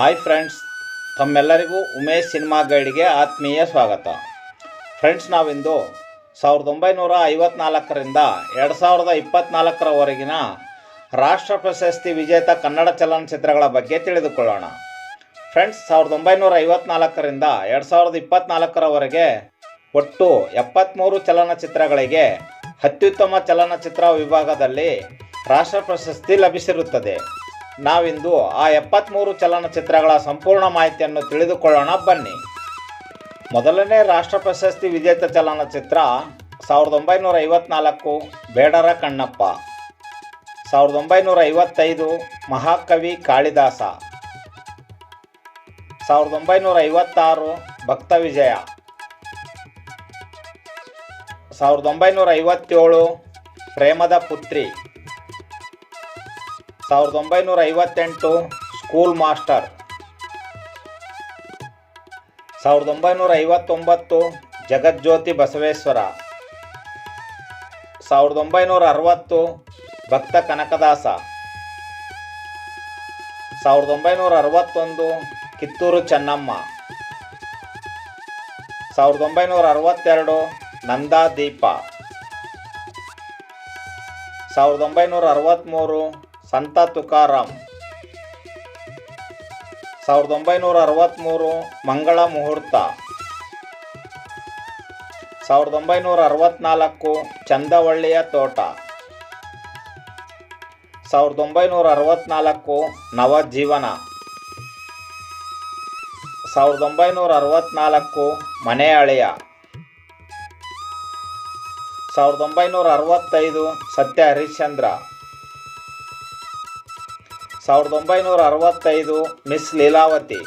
Hi friends ತಮ್ಮೆಲ್ಲರಿಗೂ Umesh cinema ಗೈಡ್ಗೆ ಆತ್ಮೀಯ ಸ್ವಾಗತ. ಫ್ರೆಂಡ್ಸ್ ನಾವಿಂದು ಸಾವಿರದ ಒಂಬೈನೂರ ಐವತ್ನಾಲ್ಕರಿಂದ ಎರಡು ಸಾವಿರದ ಇಪ್ಪತ್ನಾಲ್ಕರವರೆಗಿನ ರಾಷ್ಟ್ರ ಪ್ರಶಸ್ತಿ ವಿಜೇತ ಕನ್ನಡ ಚಲನಚಿತ್ರಗಳ ಬಗ್ಗೆ ತಿಳಿದುಕೊಳ್ಳೋಣ. ಫ್ರೆಂಡ್ಸ್ ಸಾವಿರದ ಒಂಬೈನೂರ ಐವತ್ನಾಲ್ಕರಿಂದ ಎರಡು ಸಾವಿರದ ಇಪ್ಪತ್ನಾಲ್ಕರವರೆಗೆ ಒಟ್ಟು ಎಪ್ಪತ್ತ್ಮೂರು ಚಲನಚಿತ್ರಗಳಿಗೆ ಅತ್ಯುತ್ತಮ ಚಲನಚಿತ್ರ ವಿಭಾಗದಲ್ಲಿ ರಾಷ್ಟ್ರ ಪ್ರಶಸ್ತಿ ಲಭಿಸಿರುತ್ತದೆ. ನಾವಿಂದು ಆ ಎಪ್ಪತ್ತ್ಮೂರು ಚಲನಚಿತ್ರಗಳ ಸಂಪೂರ್ಣ ಮಾಹಿತಿಯನ್ನು ತಿಳಿದುಕೊಳ್ಳೋಣ, ಬನ್ನಿ. ಮೊದಲನೇ ರಾಷ್ಟ್ರ ಪ್ರಶಸ್ತಿ ವಿಜೇತ ಚಲನಚಿತ್ರ ಸಾವಿರದ ಒಂಬೈನೂರ ಐವತ್ನಾಲ್ಕು ಬೇಡರ ಕಣ್ಣಪ್ಪ. ಸಾವಿರದ ಒಂಬೈನೂರ ಐವತ್ತೈದು ಮಹಾಕವಿ ಕಾಳಿದಾಸ. ಸಾವಿರದ ಒಂಬೈನೂರ ಐವತ್ತಾರು ಭಕ್ತ ವಿಜಯ. ಸಾವಿರದ ಒಂಬೈನೂರ ಐವತ್ತೇಳು ಪ್ರೇಮದ ಪುತ್ರಿ. ಸಾವಿರದ ಒಂಬೈನೂರ ಐವತ್ತೆಂಟು ಸ್ಕೂಲ್ ಮಾಸ್ಟರ್ ಸಾವಿರದ ಒಂಬೈನೂರ ಐವತ್ತೊಂಬತ್ತು ಜಗಜ್ಯೋತಿ ಬಸವೇಶ್ವರ. ಸಾವಿರದ ಒಂಬೈನೂರ ಅರವತ್ತು ಭಕ್ತ ಕನಕದಾಸ. ಸಾವಿರದ ಒಂಬೈನೂರ ಅರವತ್ತೊಂದು ಕಿತ್ತೂರು ಚೆನ್ನಮ್ಮ. ಸಾವಿರದ ಒಂಬೈನೂರ ಅರವತ್ತೆರಡು ನಂದಾದೀಪ ಸಾವಿರದ ಒಂಬೈನೂರ ಅರವತ್ತ್ಮೂರು ಸಂತ ತುಕಾರಾಮ್. ಸಾವಿರದ ಒಂಬೈನೂರ ಅರವತ್ತ್ಮೂರು ಮಂಗಳ ಮುಹೂರ್ತ. ಸಾವಿರದ ಒಂಬೈನೂರ ಅರವತ್ತ್ನಾಲ್ಕು ಚಂದವಳ್ಳಿಯ ತೋಟ. ಸಾವಿರದ ಒಂಬೈನೂರ ಅರವತ್ತ್ನಾಲ್ಕು ನವಜೀವನ. ಸಾವಿರದ ಒಂಬೈನೂರ ಅರವತ್ತ್ನಾಲ್ಕು ಮನೆ ಅಳೆಯ. ಸಾವಿರದ ಒಂಬೈನೂರ ಅರವತ್ತೈದು ಸತ್ಯ ಹರಿಶ್ಚಂದ್ರ. ಸಾವಿರದ ಒಂಬೈನೂರ ಅರವತ್ತೈದು ಮಿಸ್ ಲೀಲಾವತಿ.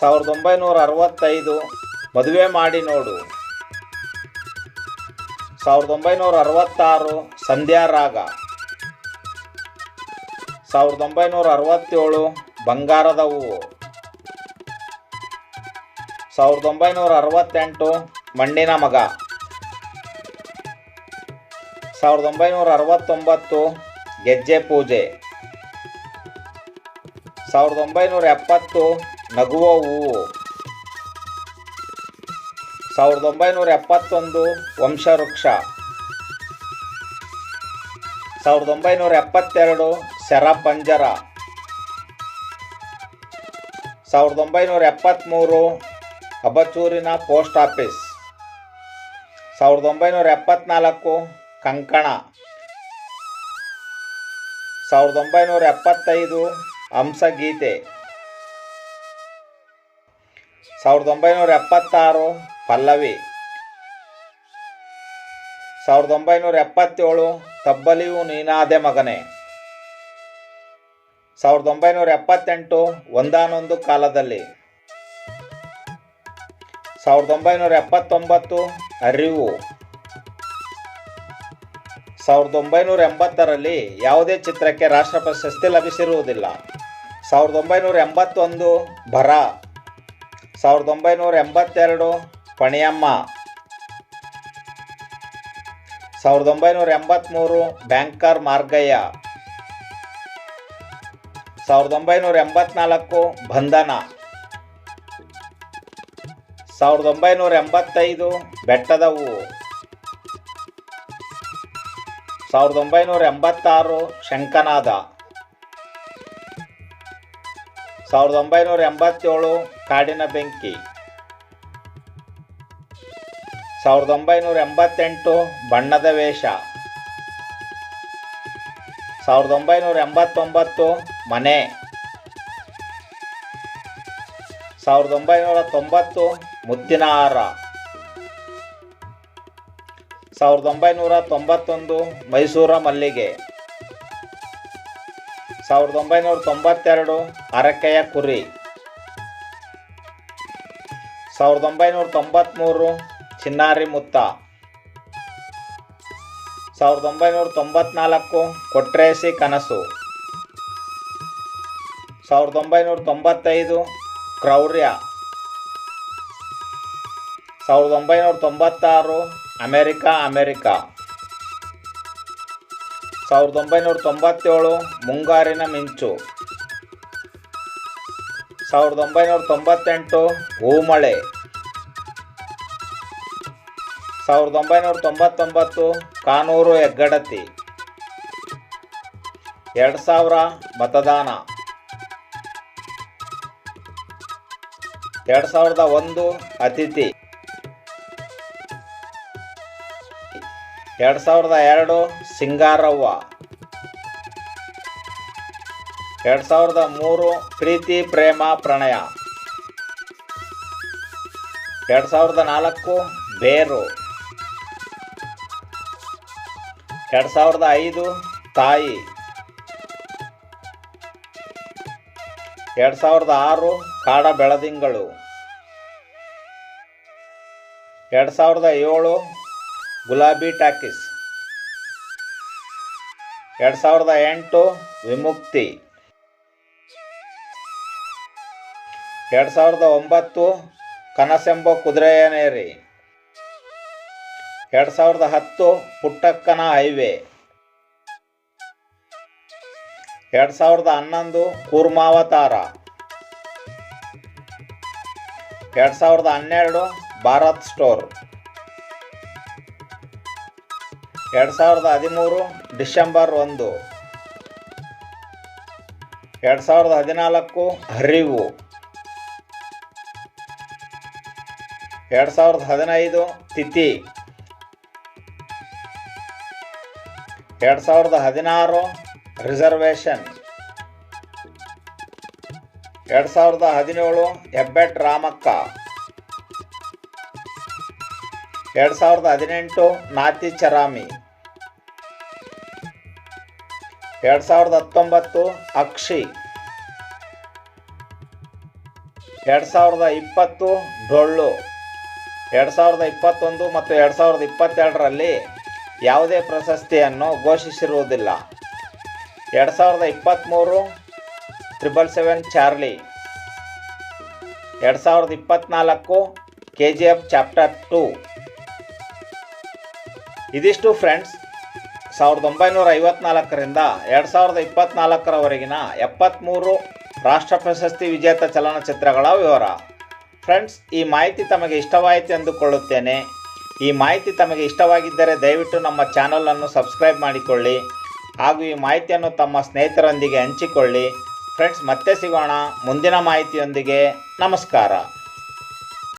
ಸಾವಿರದ ಒಂಬೈನೂರ ಅರವತ್ತೈದು ಮದುವೆ ಮಾಡಿ ನೋಡು. ಸಾವಿರದ ಒಂಬೈನೂರ ಅರವತ್ತಾರು ಸಂಧ್ಯಾ ರಾಗ. ಸಾವಿರದ ಒಂಬೈನೂರ ಅರವತ್ತೇಳು ಬಂಗಾರದ ಹೂವು. ಸಾವಿರದ ಒಂಬೈನೂರ ಅರವತ್ತೆಂಟು ಮಣ್ಣಿನ ಮಗ. ಸಾವಿರದ ಒಂಬೈನೂರ ಅರವತ್ತೊಂಬತ್ತು ಗೆಜ್ಜೆ ಪೂಜೆ. ಸಾವಿರದ ಒಂಬೈನೂರ ಎಪ್ಪತ್ತು ನಗುವ ಹೂವು. ಸಾವಿರದ ಒಂಬೈನೂರ ಎಪ್ಪತ್ತೊಂದು ವಂಶವೃಕ್ಷ. ಸಾವಿರದ ಒಂಬೈನೂರ ಎಪ್ಪತ್ತೆರಡು ಶರಪಂಜರ ಸಾವಿರದ ಒಂಬೈನೂರ ಎಪ್ಪತ್ತ್ಮೂರು ಅಬಚೂರಿನ ಪೋಸ್ಟ್ ಆಫೀಸ್. ಸಾವಿರದ ಒಂಬೈನೂರ ಎಪ್ಪತ್ನಾಲ್ಕು ಕಂಕಣ. ಸಾವಿರದ ಒಂಬೈನೂರ ಎಪ್ಪತ್ತೈದು ಹಂಸಗೀತೆ. ಸಾವಿರದ ಒಂಬೈನೂರ ಎಪ್ಪತ್ತಾರು ಪಲ್ಲವಿ. ಸಾವಿರದ ಒಂಬೈನೂರ ಎಪ್ಪತ್ತೇಳು ತಬ್ಬಲಿಯು ನೀನಾದೆ ಮಗನೇ. ಸಾವಿರದ ಒಂಬೈನೂರ ಎಪ್ಪತ್ತೆಂಟು ಒಂದಾನೊಂದು ಕಾಲದಲ್ಲಿ. ಸಾವಿರದ ಒಂಬೈನೂರ ಎಪ್ಪತ್ತೊಂಬತ್ತು ಅರಿವು. ಸಾವಿರದ ಒಂಬೈನೂರ ಎಂಬತ್ತರಲ್ಲಿ ಯಾವುದೇ ಚಿತ್ರಕ್ಕೆ ರಾಷ್ಟ್ರ ಪ್ರಶಸ್ತಿ ಲಭಿಸಿರುವುದಿಲ್ಲ. ಸಾವಿರದ ಒಂಬೈನೂರ ಎಂಬತ್ತೊಂದು ಭರ, ಸಾವಿರದ ಒಂಬೈನೂರ ಎಂಬತ್ತೆರಡು ಪಣಿಯಮ್ಮ, ಸಾವಿರದ ಒಂಬೈನೂರ ಎಂಬತ್ತ್ಮೂರು ಬ್ಯಾಂಕರ್ ಮಾರ್ಗಯ್ಯ, ಸಾವಿರದ ಒಂಬೈನೂರ ಎಂಬತ್ನಾಲ್ಕು ಬಂಧನ, ಸಾವಿರದ ಒಂಬೈನೂರ ಎಂಬತ್ತೈದು ಬೆಟ್ಟದ ಹೂವು. ಸಾವಿರದ ಒಂಬೈನೂರ ಎಂಬತ್ತಾರು ಶಂಕನಾದ. ಸಾವಿರದ ಒಂಬೈನೂರ ಎಂಬತ್ತೇಳು ಕಾಡಿನ ಬೆಂಕಿ. ಸಾವಿರದ ಒಂಬೈನೂರ ಎಂಬತ್ತೆಂಟು ಬಣ್ಣದ ವೇಷ. ಸಾವಿರದ ಒಂಬೈನೂರ ಎಂಬತ್ತೊಂಬತ್ತು ಮನೆ. ಸಾವಿರದ ಒಂಬೈನೂರ ತೊಂಬತ್ತು ಮುತ್ತಿನ ಹಾರ. ಸಾವಿರದ ಒಂಬೈನೂರ ತೊಂಬತ್ತೊಂದು ಮೈಸೂರ ಮಲ್ಲಿಗೆ. ಸಾವಿರದ ಒಂಬೈನೂರ ತೊಂಬತ್ತೆರಡು ಅರಕೆಯ ಕುರಿ. ಸಾವಿರದ ಒಂಬೈನೂರ ತೊಂಬತ್ತ್ಮೂರು ಚಿನ್ನಾರಿ ಮುತ್ತ. ಸಾವಿರದ ಒಂಬೈನೂರ ತೊಂಬತ್ನಾಲ್ಕು ಕೊಟ್ರೇಸಿ ಕನಸು. ಸಾವಿರದ ಒಂಬೈನೂರ ತೊಂಬತ್ತೈದು ಕ್ರೌರ್ಯ. ಸಾವಿರದ ಒಂಬೈನೂರ ತೊಂಬತ್ತಾರು ಅಮೇರಿಕಾ ಅಮೇರಿಕಾ. ಸಾವಿರದ ಒಂಬೈನೂರ ತೊಂಬತ್ತೇಳು, ಮುಂಗಾರಿನ ಮಿಂಚು. ಸಾವಿರದ ಒಂಬೈನೂರ ತೊಂಬತ್ತೆಂಟು, ಹೂಮಳೆ. ಸಾವಿರದ ಒಂಬೈನೂರ ತೊಂಬತ್ತೊಂಬತ್ತು, ಕಾನೂರು ಹೆಗ್ಗಡತಿ. ಎರಡು ಸಾವಿರ ಮತದಾನ. ಎರಡು ಸಾವಿರದ ಒಂದು ಅತಿಥಿ. ಎರಡು ಸಾವಿರದ ಎರಡು ಸಿಂಗಾರವ್ವ. ಎರಡು ಸಾವಿರದ ಮೂರು ಪ್ರೀತಿ, ಪ್ರೇಮ, ಪ್ರಣಯ. ಎರಡು ಸಾವಿರದ ನಾಲ್ಕು ಬೇರು. ಎರಡು ಸಾವಿರದ ಐದು ತಾಯಿ. ಎರಡು ಸಾವಿರದ ಆರು ಕಾಡ ಬೆಳದಿಂಗಳು ಎರಡು ಸಾವಿರದ ಏಳು ಗುಲಾಬಿ ಟಾಕೀಸ್. ಎರಡು ಸಾವಿರದ ಎಂಟು ವಿಮುಕ್ತಿ. ಎರಡು ಸಾವಿರದ ಒಂಬತ್ತು ಕನಸೆಂಬ ಕುದುರೆಯನೇರಿ ಎರಡು ಸಾವಿರದ ಹತ್ತು ಪುಟ್ಟಕ್ಕನ ಹೈವೇ. ಎರಡು ಸಾವಿರದ ಹನ್ನೊಂದು ಕೂರ್ಮಾವತಾರ. ಎರಡು ಸಾವಿರದ ಹನ್ನೆರಡು ಭಾರತ್ ಸ್ಟೋರ್. ಎರಡು ಸಾವಿರದ ಹದಿಮೂರು ಡಿಸೆಂಬರ್ ಒಂದು. ಎರಡು ಸಾವಿರದ ಹದಿನಾಲ್ಕು ಹರಿವು. ಎರಡು ಸಾವಿರದ ಹದಿನೈದು ತಿಥಿ. ಎರಡು ಸಾವಿರದ ಹದಿನಾರು ರಿಸರ್ವೇಷನ್. ಎರಡು ಸಾವಿರದ ಹದಿನೇಳು ಹೆಬ್ಬೆಟ್ ರಾಮಕ್ಕ. ಎರಡು ಸಾವಿರದ ಹದಿನೆಂಟು ನಾತಿ ಚರಾಮಿ. ಎರಡು ಸಾವಿರದ ಹತ್ತೊಂಬತ್ತು ಅಕ್ಷಿ. ಎರಡು ಸಾವಿರದ ಇಪ್ಪತ್ತು ಡೊಳ್ಳು. ಎರಡು ಸಾವಿರದ ಇಪ್ಪತ್ತೊಂದು ಮತ್ತು ಎರಡು ಸಾವಿರದ ಇಪ್ಪತ್ತೆರಡರಲ್ಲಿ ಯಾವುದೇ ಪ್ರಶಸ್ತಿಯನ್ನು ಘೋಷಿಸಿರುವುದಿಲ್ಲ. ಎರಡು ಸಾವಿರದ ಇಪ್ಪತ್ತ್ಮೂರು ತ್ರಿಬಲ್ ಸೆವೆನ್ ಚಾರ್ಲಿ. ಎರಡು ಸಾವಿರದ ಇಪ್ಪತ್ತ್ನಾಲ್ಕು K G F chapter two. ಇದಿಷ್ಟು ಫ್ರೆಂಡ್ಸ್ ಸಾವಿರದ ಒಂಬೈನೂರ ಐವತ್ನಾಲ್ಕರಿಂದ ಎರಡು ಸಾವಿರದ ಇಪ್ಪತ್ನಾಲ್ಕರವರೆಗಿನ ಎಪ್ಪತ್ತ್ಮೂರು ರಾಷ್ಟ್ರ ಪ್ರಶಸ್ತಿ ವಿಜೇತ ಚಲನಚಿತ್ರಗಳ ವಿವರ. ಫ್ರೆಂಡ್ಸ್, ಈ ಮಾಹಿತಿ ತಮಗೆ ಇಷ್ಟವಾಯಿತು ಎಂದುಕೊಳ್ಳುತ್ತೇನೆ. ಈ ಮಾಹಿತಿ ತಮಗೆ ಇಷ್ಟವಾಗಿದ್ದರೆ ದಯವಿಟ್ಟು ನಮ್ಮ ಚಾನಲನ್ನು ಸಬ್ಸ್ಕ್ರೈಬ್ ಮಾಡಿಕೊಳ್ಳಿ. ಹಾಗೂ ಈ ಮಾಹಿತಿಯನ್ನು ತಮ್ಮ ಸ್ನೇಹಿತರೊಂದಿಗೆ ಹಂಚಿಕೊಳ್ಳಿ. ಫ್ರೆಂಡ್ಸ್, ಮತ್ತೆ ಸಿಗೋಣ. ಮುಂದಿನ ಮಾಹಿತಿಯೊಂದಿಗೆ ನಮಸ್ಕಾರ.